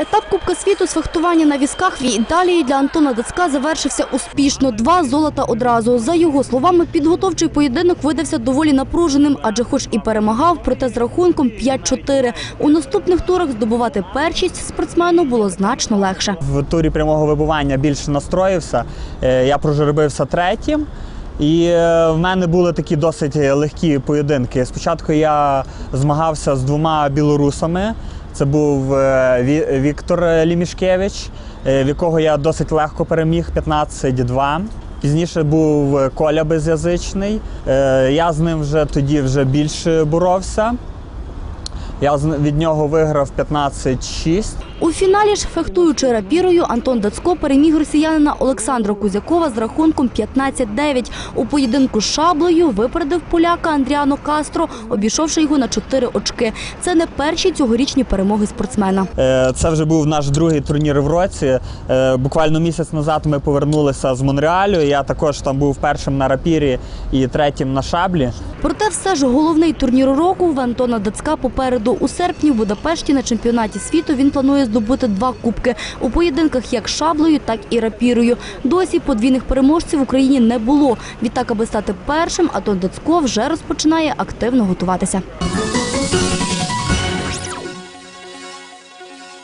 Етап Кубка світу з фехтування на візках в Італії для Антона Дацька завершився успішно. Два золота одразу. За його словами, підготовчий поєдинок видався доволі напруженим, адже хоч і перемагав, проте з рахунком 5-4. У наступних турах здобувати першість спортсмену було значно легше. В турі прямого вибування більше настроївся. Е, Я прожеребився третім. І е, в мене були такі досить легкі поєдинки. Спочатку я змагався з двома білорусами. Це був е, Віктор Лімішкевич, е, в якого я досить легко переміг 15-2. Пізніше був е, Коля Безязичний. Е, Я з ним вже тоді вже більше боровся. Я від нього виграв 15-6. У фіналі ж, фехтуючи рапірою, Антон Дацько переміг росіянина Олександра Кузякова з рахунком 15-9. У поєдинку з шаблею випередив поляка Андріано Кастро, обійшовши його на 4 очки. Це не перші цьогорічні перемоги спортсмена. Е, Це вже був наш другий турнір в році. Е, Буквально місяць назад ми повернулися з Монреалю. Я також там був першим на рапірі і третім на шаблі. Проте все ж головний турнір року в Антона Дацька попереду. У серпні в Будапешті на чемпіонаті світу він планує здобути два кубки у поєдинках як шаблею, так і рапірою. Досі подвійних переможців в Україні не було. Відтак, аби стати першим, Атон Дацько вже розпочинає активно готуватися.